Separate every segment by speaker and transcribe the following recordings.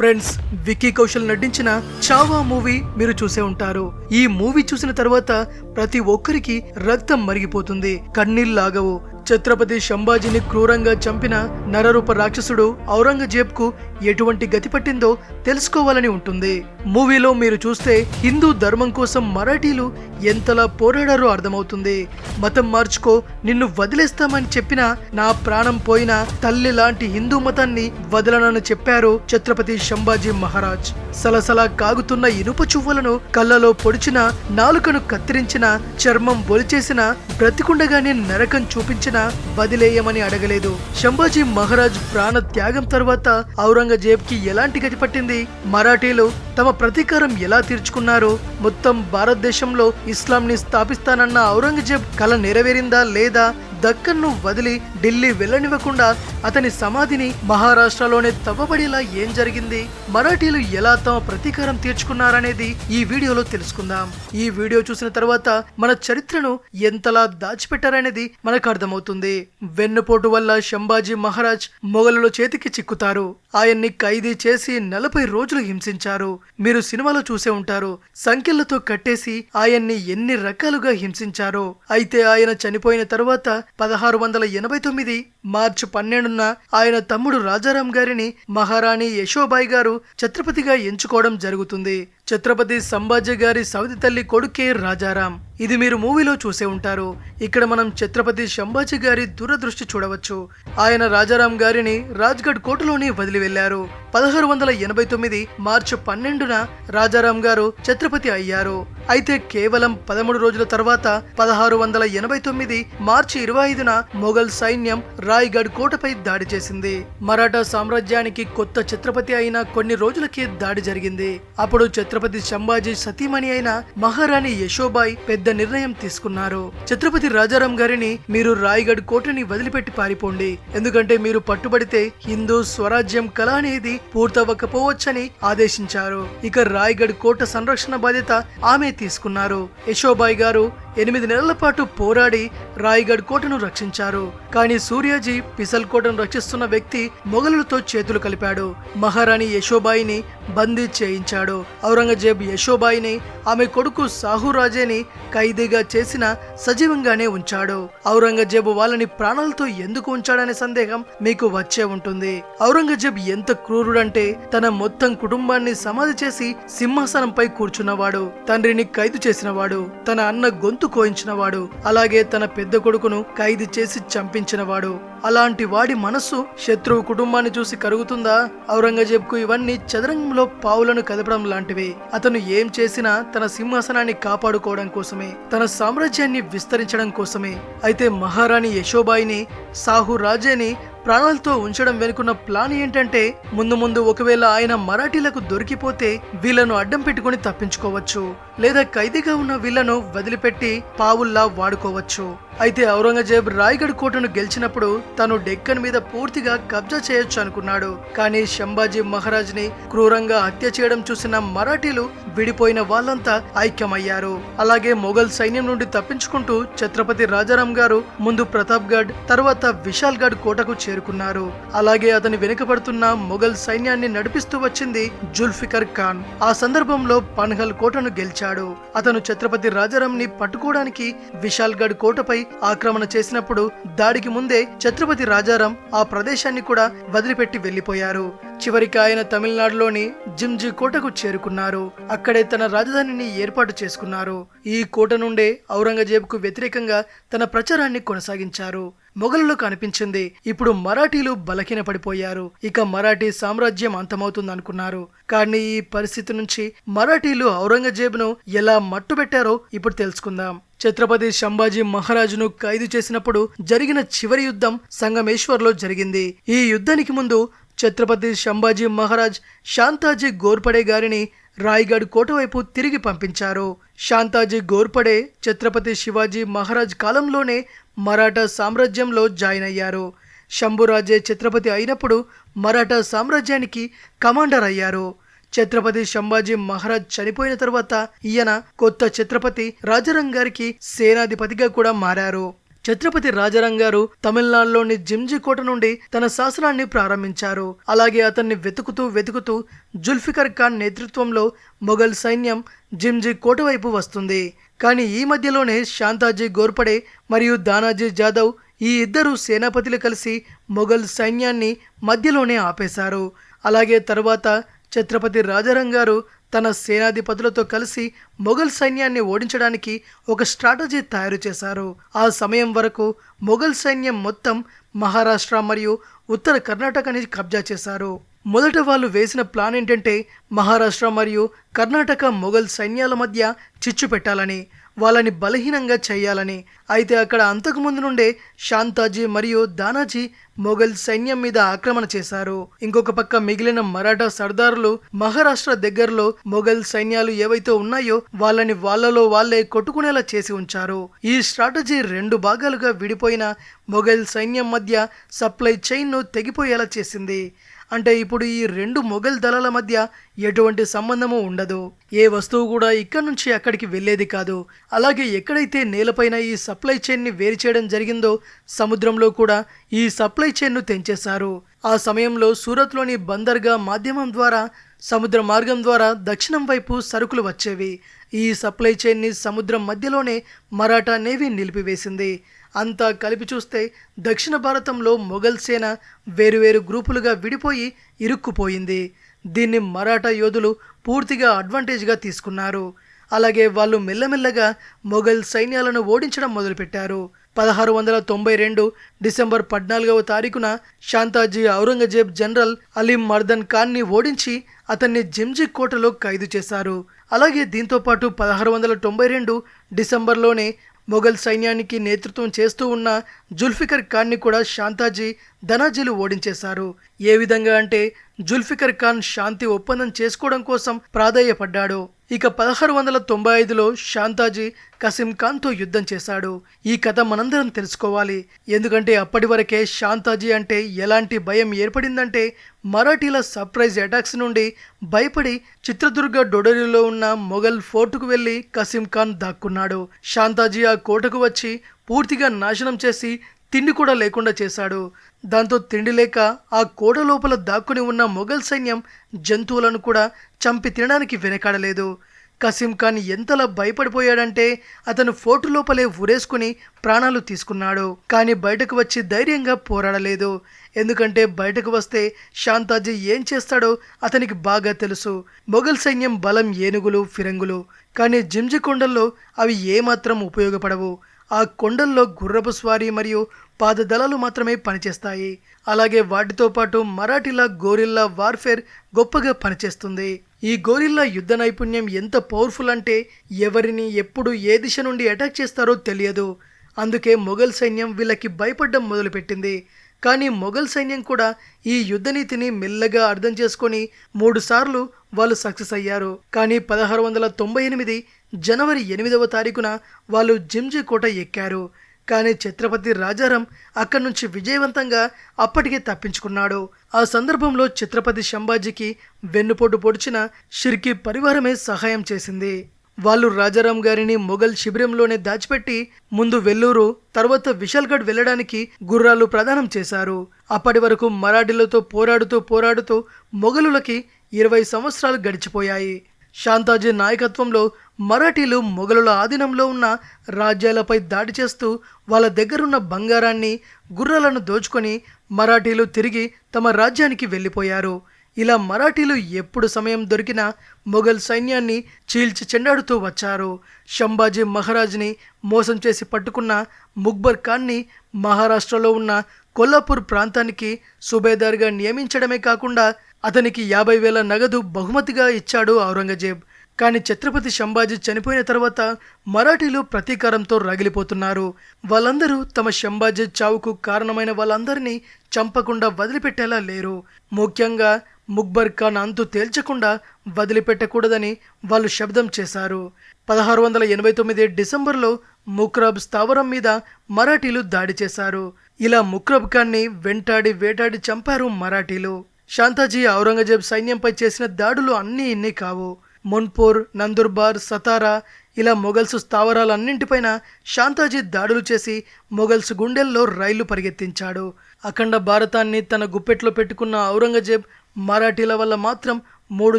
Speaker 1: Friends Vicky Kaushal నటించిన Chhaava movie మీరు చూసే ఉంటారు. ఈ మూవీ చూసిన తర్వాత ప్రతి ఒక్కరికి రక్తం మరిగిపోతుంది. కన్నీళ్ళాగవు ఛత్రపతి శంభాజీని క్రూరంగా చంపిన నరరూప రాక్షసుడు ఔరంగజేబ్కు ఎటువంటి గతి పట్టిందో తెలుసుకోవాలని ఉంటుంది. మూవీలో మీరు చూస్తే హిందూ ధర్మం కోసం మరాఠీలు ఎంతలా పోరాడారో అర్థమవుతుంది. మతం మార్చుకో నిన్ను వదిలేస్తామని చెప్పినా నా ప్రాణం పోయినా తల్లి లాంటి హిందూ మతాన్ని వదలనని చెప్పారు ఛత్రపతి శంభాజీ మహారాజ్. సలసలా కాగుతున్న ఇనుప చువ్వలను కళ్ళలో పొడిచిన నాలుకను కత్తిరించిన చర్మం బొలిచేసిన బ్రతికుండగానే నరకం చూపించిన వదిలేయమని అడగలేదు. శంభాజీ మహారాజ్ ప్రాణ త్యాగం తర్వాత ఔరంగజేబ్కి ఎలాంటి గతి పట్టింది? మరాఠీలు తమ ప్రతీకారం ఎలా తీర్చుకున్నారు మొత్తం భారతదేశంలో ఇస్లాంని స్థాపిస్తానన్న ఔరంగజేబ్ కల నెరవేరిందా లేదా దక్కన్ను వదిలి ఢిల్లీ వెళ్ళనివ్వకుండా అతని సమాధిని మహారాష్ట్రలోనే తవ్వబడేలా ఏం జరిగింది? మరాఠీలు ఎలా తమ ప్రతీకారం తీర్చుకున్నారనేది ఈ వీడియోలో తెలుసుకుందాం. ఈ వీడియో చూసిన తర్వాత మన చరిత్రను ఎంతలా దాచిపెట్టారనేది మనకు అర్థమవుతుంది. వెన్నుపోటు వల్ల శంభాజీ మహారాజ్ మొఘలుల చేతికి చిక్కుతారు. ఆయన్ని ఖైదీ చేసి నలభై రోజులు హింసించారు. మీరు సినిమాలో చూసే ఉంటారు. సంఖ్యలతో కట్టేసి ఆయన్ని ఎన్ని రకాలుగా హింసించారో. అయితే ఆయన చనిపోయిన తర్వాత పదహారు వందల ఎనభై తొమ్మిది మార్చి పన్నెండున ఆయన తమ్ముడు రాజారాం గారిని మహారాణి యశోబాయి గారు ఛత్రపతిగా ఎంచుకోవడం జరుగుతుంది. ఛత్రపతి సంభాజీ గారి సౌది తల్లి కొడుకే రాజారాం. ఇది మీరు మూవీలో చూసే ఉంటారు. ఇక్కడ మనం ఛత్రపతి శంభాజీ గారి దూరదృష్టి చూడవచ్చు. ఆయన రాజారాం గారిని రాజ్గఢ్ కోటలోనే వదిలి వెళ్ళారు పదహారు వందల ఎనభై తొమ్మిది మార్చి పన్నెండున రాజారాం గారు ఛత్రపతి అయ్యారు. అయితే కేవలం పదమూడు రోజుల తర్వాత పదహారు వందల ఎనభై తొమ్మిది మార్చి ఇరవై ఐదున మొఘల్ సైన్యం రాయ్గఢ్ కోటపై దాడి చేసింది. మరాఠా సామ్రాజ్యానికి కొత్త ఛత్రపతి అయిన కొన్ని రోజులకే దాడి జరిగింది. అప్పుడు ఛత్రపతి శంభాజీ సతీమణి అయిన మహారాణి యశోబాయ్ పెద్ద నిర్ణయం తీసుకున్నారు. ఛత్రపతి రాజారాం గారిని మీరు రాయగఢ్ కోటని వదిలిపెట్టి పారిపోండి. ఎందుకంటే మీరు పట్టుబడితే హిందూ స్వరాజ్యం కళ అనేది పూర్తవ్వకపోవచ్చని ఆదేశించారు. ఇక రాయ్గఢ్ కోట సంరక్షణ బాధ్యత ఆమె తీసుకున్నారు. యశోబాయ్ గారు ఎనిమిది నెలల పాటు పోరాడి రాయ్గఢ్ కోటను రక్షించారు. కానీ సూర్యాజీ పిసల్ కోటను రక్షిస్తున్న వ్యక్తి మొఘలులతో చేతులు కలిపాడు. మహారాణి యశోబాయిని బందీ చేయించాడు. ఔరంగజేబ్ యశోబాయిని ఆమె కొడుకు సాహురాజేని ఖైదీగా చేసిన సజీవంగానే ఉంచాడు. ఔరంగజేబు వాళ్ళని ప్రాణాలతో ఎందుకు ఉంచాడనే సందేహం మీకు వచ్చే ఉంటుంది. ఔరంగజేబ్ ఎంత క్రూరుడంటే తన మొత్తం కుటుంబాన్ని సమాధి చేసి సింహాసనంపై కూర్చున్నవాడు. తండ్రిని ఖైదు చేసినవాడు. తన అన్న గొంతు కోయించినవాడు అలాగే తన పెద్ద కొడుకును ఖైదు చేసి చంపించినవాడు. అలాంటి వాడి మనస్సు శత్రువు కుటుంబాన్ని చూసి కరుగుతుందా? ఔరంగజేబ్కు ఇవన్నీ చదరంగంలో పావులను కదపడం లాంటివి. అతను ఏం చేసినా తన సింహాసనాన్ని కాపాడుకోవడం కోసమే తన సామ్రాజ్యాన్ని విస్తరించడం కోసమే. అయితే మహారాణి యశోబాయిని సాహు రాజేని ప్రాణాలతో ఉంచడం వెనుకున్న ప్లాన్ ఏంటంటే ముందు ముందు ఒకవేళ ఆయన మరాఠీలకు దొరికిపోతే వీళ్ళను అడ్డం పెట్టుకుని తప్పించుకోవచ్చు. లేదా ఖైదీగా ఉన్న వీళ్ళను వదిలిపెట్టి పావుల్లా వాడుకోవచ్చు. అయితే ఔరంగజేబ్ రాయ్గఢ్ కోటను గెలిచినప్పుడు తను డెక్కన్ మీద పూర్తిగా కబ్జా చేయొచ్చు అనుకున్నాడు. కానీ శంభాజీ మహారాజ్ని క్రూరంగా హత్య చేయడం చూసిన మరాఠీలు విడిపోయిన వాళ్ళంతా ఐక్యమయ్యారు. అలాగే మొఘల్ సైన్యం నుండి తప్పించుకుంటూ ఛత్రపతి రాజారాం గారు ముందు ప్రతాప్గఢ్ తర్వాత విశాల్గఢ్ కోటకు చేరుకున్నారు. అలాగే అతని వెనుకబడుతున్న మొఘల్ సైన్యాన్ని నడిపిస్తూ వచ్చింది జుల్ఫికర్ ఖాన్. ఆ సందర్భంలో పన్హల్ కోటను గెలిచాడు. అతను ఛత్రపతి రాజారాం ని పట్టుకోవడానికి విశాల్గఢ్ కోటపై ఆక్రమణ చేసినప్పుడు దాడికి ముందే ఛత్రపతి రాజారాం ఆ ప్రదేశాన్ని కూడా వదిలిపెట్టి వెళ్ళిపోయారు చివరికి ఆయన తమిళనాడులోని జిమ్జి కోటకు చేరుకున్నారు. అక్కడే తన రాజధానిని ఏర్పాటు చేసుకున్నారు. ఈ కోట నుండే ఔరంగజేబుకు వ్యతిరేకంగా తన ప్రచారాన్ని కొనసాగించారు. మొఘలులో కనిపించింది. ఇప్పుడు మరాఠీలు బలహీన పడిపోయారు ఇక మరాఠీ సామ్రాజ్యం అంతమవుతుంది అనుకున్నారు కానీ ఈ పరిస్థితి నుంచి మరాఠీలు ఔరంగజేబును ఎలా మట్టుబెట్టారో ఇప్పుడు తెలుసుకుందాం. ఛత్రపతి శంభాజీ మహారాజును ఖైదు చేసినప్పుడు జరిగిన చివరి యుద్ధం సంగమేశ్వర్లో జరిగింది. ఈ యుద్ధానికి ముందు ఛత్రపతి శంభాజీ మహారాజ్ శాంతాజీ గోర్పడే గారిని రాయ్గఢ్ కోట వైపు తిరిగి పంపించారు. శాంతాజీ గోర్పడే ఛత్రపతి శివాజీ మహారాజ్ కాలంలోనే మరాఠా సామ్రాజ్యంలో జాయిన్ అయ్యారు. శంభురాజే ఛత్రపతి అయినప్పుడు మరాఠా సామ్రాజ్యానికి కమాండర్ అయ్యారు. ఛత్రపతి శంభాజీ మహారాజ్ చనిపోయిన తర్వాత ఈయన కొత్త ఛత్రపతి రాజారాం గారికి సేనాధిపతిగా కూడా మారారు. ఛత్రపతి రాజారాం గారు తమిళనాడులోని జిమ్జి కోట నుండి తన శాసనాన్ని ప్రారంభించారు. అలాగే అతన్ని వెతుకుతూ వెతుకుతూ జుల్ఫికర్ ఖాన్ నేతృత్వంలో మొఘల్ సైన్యం జింజి కోట వైపు వస్తుంది. కానీ ఈ మధ్యలోనే శాంతాజీ గోర్పడే మరియు దానాజీ జాదవ్ ఈ ఇద్దరు సేనాపతులు కలిసి మొఘల్ సైన్యాన్ని మధ్యలోనే ఆపేశారు. అలాగే తర్వాత ఛత్రపతి రాజారాం గారు తన సేనాధిపతులతో కలిసి మొఘల్ సైన్యాన్ని ఓడించడానికి ఒక స్ట్రాటజీ తయారు చేశారు. ఆ సమయం వరకు మొఘల్ సైన్యం మొత్తం మహారాష్ట్ర మరియు ఉత్తర కర్ణాటకని కబ్జా చేశారు. మొదట వాళ్ళు వేసిన ప్లాన్ ఏంటంటే మహారాష్ట్ర మరియు కర్ణాటక మొఘల్ సైన్యాల మధ్య చిచ్చు పెట్టాలని. వాళ్ళని బలహీనంగా చేయాలని. అయితే అక్కడ అంతకుముందు నుండే శాంతాజీ మరియు దానాజీ మొఘల్ సైన్యం మీద ఆక్రమణ చేశారు. ఇంకొక పక్క మిగిలిన మరాఠా సర్దారులు మహారాష్ట్ర దగ్గరలో మొఘల్ సైన్యాలు ఏవైతే ఉన్నాయో వాళ్ళని వాళ్ళలో వాళ్ళే కొట్టుకునేలా చేసి ఉంచారు. ఈ స్ట్రాటజీ రెండు భాగాలుగా విడిపోయిన మొఘల్ సైన్యం మధ్య సప్లై చైన్ను తెగిపోయేలా చేసింది. అంటే ఇప్పుడు ఈ రెండు మొఘల్ దళాల మధ్య ఎటువంటి సంబంధము ఉండదు. ఏ వస్తువు కూడా ఇక్కడ నుంచి అక్కడికి వెళ్ళేది కాదు. అలాగే ఎక్కడైతే నేలపైన ఈ సప్లై చైన్ని వేరు చేయడం జరిగిందో సముద్రంలో కూడా ఈ సప్లై చైన్ను తెంచేశారు. ఆ సమయంలో సూరత్లోని బందర్గా మాధ్యమం ద్వారా సముద్ర మార్గం ద్వారా దక్షిణం వైపు సరుకులు వచ్చేవి. ఈ సప్లై చైన్ని సముద్రం మధ్యలోనే మరాఠా నేవీ నిలిపివేసింది. అంతా కలిపి చూస్తే దక్షిణ భారతంలో మొఘల్ సేన వేరువేరు గ్రూపులుగా విడిపోయి ఇరుక్కుపోయింది. దీన్ని మరాఠా యోధులు పూర్తిగా అడ్వాంటేజ్గా తీసుకున్నారు. అలాగే వాళ్ళు మెల్లమెల్లగా మొఘల్ సైన్యాలను ఓడించడం మొదలుపెట్టారు. పదహారు వందల తొంభై రెండు డిసెంబర్ పద్నాలుగవ తారీఖున శాంతాజీ ఔరంగజేబ్ జనరల్ అలీం మర్దన్ ఖాన్ని ఓడించి అతన్ని జిమ్జీ కోటలో ఖైదు చేశారు. అలాగే దీంతో పాటు పదహారు వందల తొంభై రెండు డిసెంబర్లోనే మొఘల్ సైన్యానికి నేతృత్వం చేస్తూ ఉన్న జుల్ఫికర్ ఖాన్ని కూడా శాంతాజీ ధనాజీలు ఓడించేశారు. ఏ విధంగా అంటే జుల్ఫికర్ ఖాన్ శాంతి ఒప్పందం చేసుకోవడం కోసం ప్రాధాయపడ్డాడు. ఇక పదహారు వందల తొంభై ఐదులో శాంతాజీ కసిం ఖాన్తో యుద్ధం చేశాడు. ఈ కథ మనందరం తెలుసుకోవాలి. ఎందుకంటే అప్పటి వరకే శాంతాజీ అంటే ఎలాంటి భయం ఏర్పడిందంటే మరాఠీల సర్ప్రైజ్ అటాక్స్ నుండి భయపడి చిత్రదుర్గ డొడరిలో ఉన్న మొఘల్ ఫోర్టుకు వెళ్ళి కసిం ఖాన్ దాక్కున్నాడు. శాంతాజీ ఆ కోటకు వచ్చి పూర్తిగా నాశనం చేసి తిండి కూడా లేకుండా చేశాడు. దాంతో తిండి లేక ఆ కోట లోపల దాక్కుని ఉన్న మొఘల్ సైన్యం జంతువులను కూడా చంపి తినడానికి వెనకాడలేదు. కసీం ఖాన్ ఎంతలా భయపడిపోయాడంటే అతను ఫోర్టు లోపలే ఉరేసుకుని ప్రాణాలు తీసుకున్నాడు. కానీ బయటకు వచ్చి ధైర్యంగా పోరాడలేదు. ఎందుకంటే బయటకు వస్తే శాంతాజీ ఏం చేస్తాడో అతనికి బాగా తెలుసు. మొఘల్ సైన్యం బలం ఏనుగులు ఫిరంగులు. కానీ జింజి కొండల్లో అవి ఏమాత్రం ఉపయోగపడవు. ఆ కొండల్లో గుర్రపు స్వారీ మరియు పాదదళాలు మాత్రమే పనిచేస్తాయి. అలాగే వాటితో పాటు మరాఠీల గోరిల్లా వార్ఫేర్ గొప్పగా పనిచేస్తుంది. ఈ గోరిల్లా యుద్ధ నైపుణ్యం ఎంత పవర్ఫుల్ అంటే ఎవరిని ఎప్పుడు ఏ దిశ నుండి అటాక్ చేస్తారో తెలియదు. అందుకే మొఘల్ సైన్యం వీళ్ళకి భయపడడం మొదలుపెట్టింది. కానీ మొఘల్ సైన్యం కూడా ఈ యుద్ధనీతిని మెల్లగా అర్థం చేసుకొని మూడుసార్లు వాళ్ళు సక్సెస్ అయ్యారు. కానీ పదహారు వందల తొంభై ఎనిమిది జనవరి ఎనిమిదవ తారీఖున వాళ్ళు జిమ్జీ కోట ఎక్కారు. కానీ ఛత్రపతి రాజారాం అక్కడి నుంచి విజయవంతంగా అప్పటికే తప్పించుకున్నాడు. ఆ సందర్భంలో ఛత్రపతి శంభాజీకి వెన్నుపోటు పొడిచిన షిర్కి పరివారమే సహాయం చేసింది. వాళ్ళు రాజారాం గారిని మొఘల్ శిబిరంలోనే దాచిపెట్టి ముందు వెల్లూరు తర్వాత విశాల్గఢ్ వెళ్ళడానికి గుర్రాలు ప్రదానం చేశారు. అప్పటి వరకు మరాఠీలతో పోరాడుతూ పోరాడుతూ మొఘలులకి ఇరవై సంవత్సరాలు గడిచిపోయాయి. శాంతాజీ నాయకత్వంలో మరాఠీలు మొఘలుల ఆధీనంలో ఉన్న రాజ్యాలపై దాడి చేస్తూ వాళ్ళ దగ్గరున్న బంగారాన్ని గుర్రాలను దోచుకొని మరాఠీలు తిరిగి తమ రాజ్యానికి వెళ్ళిపోయారు. ఇలా మరాఠీలు ఎప్పుడు సమయం దొరికినా మొఘల్ సైన్యాన్ని చీల్చి చెండాడుతూ వచ్చారు. షంబాజీ మహారాజ్ని మోసం చేసి పట్టుకున్న ముక్బర్ ఖాన్ని మహారాష్ట్రలో ఉన్న కొల్లాపూర్ ప్రాంతానికి సుబేదార్గా నియమించడమే కాకుండా అతనికి యాభై వేల నగదు బహుమతిగా ఇచ్చాడు ఔరంగజేబ్. కానీ ఛత్రపతి శంభాజీ చనిపోయిన తర్వాత మరాఠీలు ప్రతీకారంతో రగిలిపోతున్నారు. వాళ్ళందరూ తమ శంభాజీ చావుకు కారణమైన వాళ్ళందరినీ చంపకుండా వదిలిపెట్టేలా లేరు. ముఖ్యంగా ముక్బర్ ఖాన్ అంతు తేల్చకుండా వదిలిపెట్టకూడదని వాళ్ళు శబ్దం చేశారు. పదహారు వందల ఎనభై తొమ్మిది డిసెంబర్లో ముక్రబ్ స్థావరం మీద మరాఠీలు దాడి చేశారు. ఇలా ముక్రబ్ ఖాన్ని వెంటాడి వేటాడి చంపారు మరాఠీలు. శాంతాజీ ఔరంగజేబ్ సైన్యంపై చేసిన దాడులు అన్నీ ఇన్ని కావు. మున్పూర్ నందుర్బార్ సతారా ఇలా మొఘల్స్ స్థావరాలన్నింటిపైన శాంతాజీ దాడులు చేసి మొఘల్స్ గుండెల్లో రైళ్ళు పరిగెత్తించాడు. అఖండ భారతాన్ని తన గుప్పెట్లో పెట్టుకున్న ఔరంగజేబ్ మరాఠీల వల్ల మాత్రం మూడు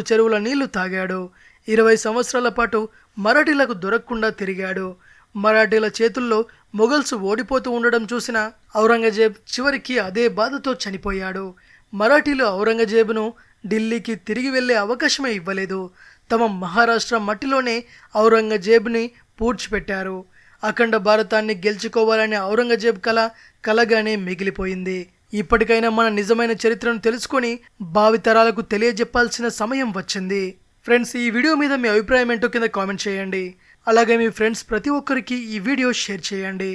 Speaker 1: చెరువుల నీళ్ళు తాగాడు. ఇరవై సంవత్సరాల పాటు మరాఠీలకు దొరకకుండా తిరిగాడు. మరాఠీల చేతుల్లో మొఘల్స్ ఓడిపోతూ ఉండడం చూసిన ఔరంగజేబ్ చివరికి అదే బాధతో చనిపోయాడు. మరాఠీలు ఔరంగజేబును ఢిల్లీకి తిరిగి వెళ్ళే అవకాశమే ఇవ్వలేదు. తమ మహారాష్ట్ర మట్టిలోనే ఔరంగజేబుని పూడ్చిపెట్టారు. అఖండ భారతాన్ని గెలుచుకోవాలనే ఔరంగజేబ్ కళ కలగానే మిగిలిపోయింది. ఇప్పటికైనా మన నిజమైన చరిత్రను తెలుసుకొని భావితరాలకు తెలియజెప్పాల్సిన సమయం వచ్చింది. ఫ్రెండ్స్ ఈ వీడియో మీద మీ అభిప్రాయం ఏంటో కింద కామెంట్ చేయండి. అలాగే మీ ఫ్రెండ్స్ ప్రతి ఒక్కరికి ఈ వీడియో షేర్ చేయండి.